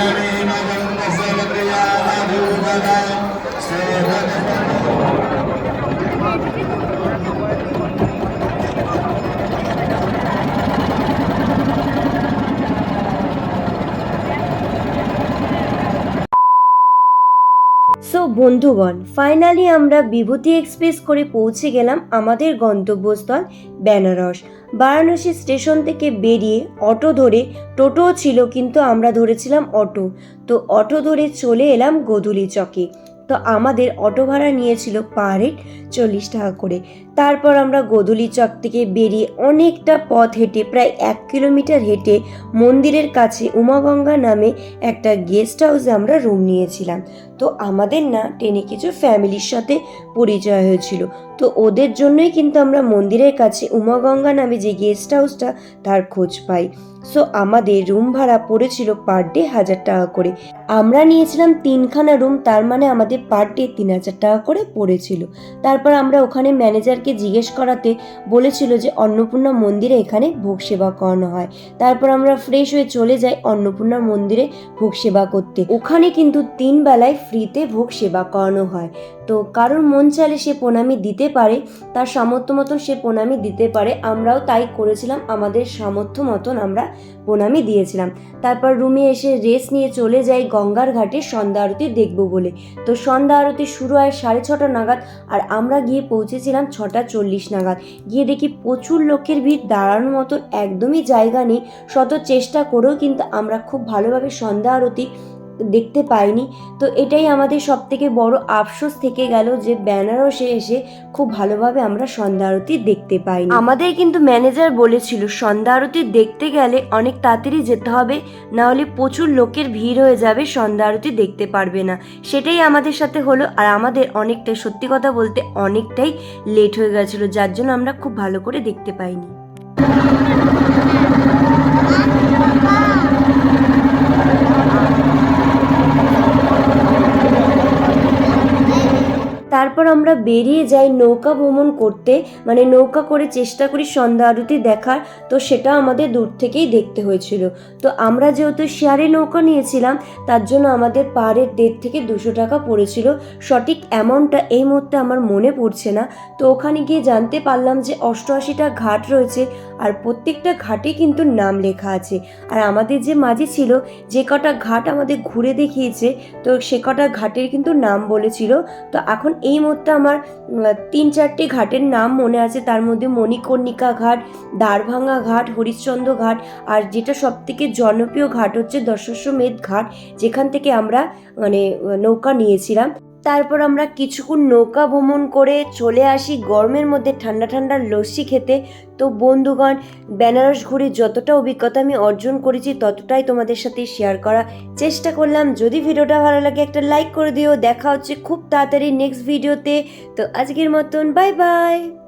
So বন্ধুগণ finally আমরা বিভূতি express করে পৌঁছে গেলাম আমাদের গন্তব্যস্থল বেনারস। বারাণসী স্টেশন থেকে বেরিয়ে অটো ধরে, টোটোও ছিল কিন্তু আমরা ধরেছিলাম অটো। তো অটো ধরে চলে এলাম গোধূলি চকে। তো আমাদের অটো ভাড়া নিয়েছিল পার হেড চল্লিশ টাকা করে। তারপর আমরা গোধূলি চক থেকে বেরিয়ে অনেকটা পথ হেঁটে প্রায় এক কিলোমিটার হেঁটে মন্দিরের কাছে উমাগঙ্গা নামে একটা গেস্ট হাউসে আমরা রুম নিয়েছিলাম। তো আমাদের না ট্রেনে কিছু ফ্যামিলির সাথে পরিচয় হয়েছিল। তো ওদের জন্যই কিন্তু আমরা মন্দিরের কাছে উমাগঙ্গা নামে যে গেস্ট হাউসটা তার খোঁজ পাই। সো আমাদের রুম ভাড়া পড়েছিল পার ডে হাজার টাকা করে। আমরা নিয়েছিলাম তিনখানা রুম তার মানে আমাদের পার ডে তিন হাজার টাকা করে পড়েছিল। তারপর আমরা ওখানে ম্যানেজারকে জিজ্ঞেস করাতে বলেছিল যে, অন্নপূর্ণা মন্দিরে এখানে ভোগ সেবা করানো হয়। তারপর আমরা ফ্রেশ হয়ে চলে যাই অন্নপূর্ণা মন্দিরে ভোগ সেবা করতে। ওখানে কিন্তু তিন বেলায় ফ্রিতে ভোগ সেবা করানো হয়। তো কারোর মন চাইলে সে প্রণামী দিতে পারে, তার সামর্থ্য মতন সে প্রণামী দিতে পারে। আমরাও তাই করেছিলাম, আমাদের সামর্থ্য মতন আমরা প্রণামী দিয়েছিলাম। তারপর রুমে এসে রেস্ট নিয়ে চলে যাই গঙ্গার ঘাটে সন্ধ্যা আরতি দেখব বলে। তো সন্ধ্যা আরতি শুরু হয় সাড়ে ছটা নাগাদ আর আমরা গিয়ে পৌঁছেছিলাম ছটা চল্লিশ নাগাদ। গিয়ে দেখি প্রচুর লোকের ভিড়, দাঁড়ানোর মতো একদমই জায়গা নেই। শত চেষ্টা করেও কিন্তু আমরা খুব ভালোভাবে সন্ধ্যা আরতি দেখতে পাইনি। তো এটাই আমাদের সব থেকে বড় আফসোস থেকে গেল যে বেনারসে এসে খুব ভালোভাবে আমরা সন্ধ্যা আরতি দেখতে পাইনি। আমাদের কিন্তু ম্যানেজার বলেছিল, সন্ধ্যা আরতি দেখতে গেলে অনেক তাড়াতাড়ি যেতে হবে, না হলে প্রচুর লোকের ভিড় হয়ে যাবে, সন্ধ্যা আরতি দেখতে পারবে না। সেটাই আমাদের সাথে হলো, আর আমাদের অনেকটাই, সত্যি কথা বলতে অনেকটাই লেট হয়ে গেছিল, যার জন্য আমরা খুব ভালো করে দেখতে পাইনি। তারপর আমরা বেরিয়ে যাই নৌকা ভ্রমণ করতে মানে নৌকা করে চেষ্টা করি সন্ধ্যা আরতি দেখার, তো সেটা আমাদের দূর থেকেই দেখতে হয়েছিল। তো আমরা যেহেতু শেয়ারে নৌকা নিয়েছিলাম, তার জন্য আমাদের পাড়ের দেড় থেকে দুশো টাকা পড়েছিল। সঠিক অ্যামাউন্টটা এই মুহূর্তে আমার মনে পড়ছে না। তো ওখানে গিয়ে জানতে পারলাম যে অষ্টআশিটা ঘাট রয়েছে আর প্রত্যেকটা ঘাটে কিন্তু নাম লেখা আছে। আর আমাদের যে মাঝি ছিল, যে কটা ঘাট আমাদের ঘুরে দেখিয়েছে, তো সে কটা ঘাটের কিন্তু নাম বলেছিল। তো এখন এই মুহূর্তে আমার তিন চারটি ঘাটের নাম মনে আছে। তার মধ্যে মণিকর্ণিকা ঘাট দ্বারভাঙ্গা ঘাট, হরিশ্চন্দ্র ঘাট, আর যেটা সব থেকে জনপ্রিয় ঘাট হচ্ছে দশস্বমেধ ঘাট, যেখান থেকে আমরা মানে নৌকা নিয়েছিলাম। তারপর আমরা কিছুক্ষণ নৌকা ভ্রমণ করে চলে আসি গরমের মধ্যে ঠান্ডা ঠান্ডা লস্যি খেতে। তো বন্ধুগণ, বেনারস ঘুরে যতটা অভিজ্ঞতা আমি অর্জন করেছি ততটাই তোমাদের সাথে শেয়ার করা চেষ্টা করলাম। যদি ভিডিওটা ভালো লাগে একটা লাইক করে দিও। দেখা হচ্ছে খুব তাড়াতাড়ি নেক্সট ভিডিওতে তো। আজকের মতন বাই বাই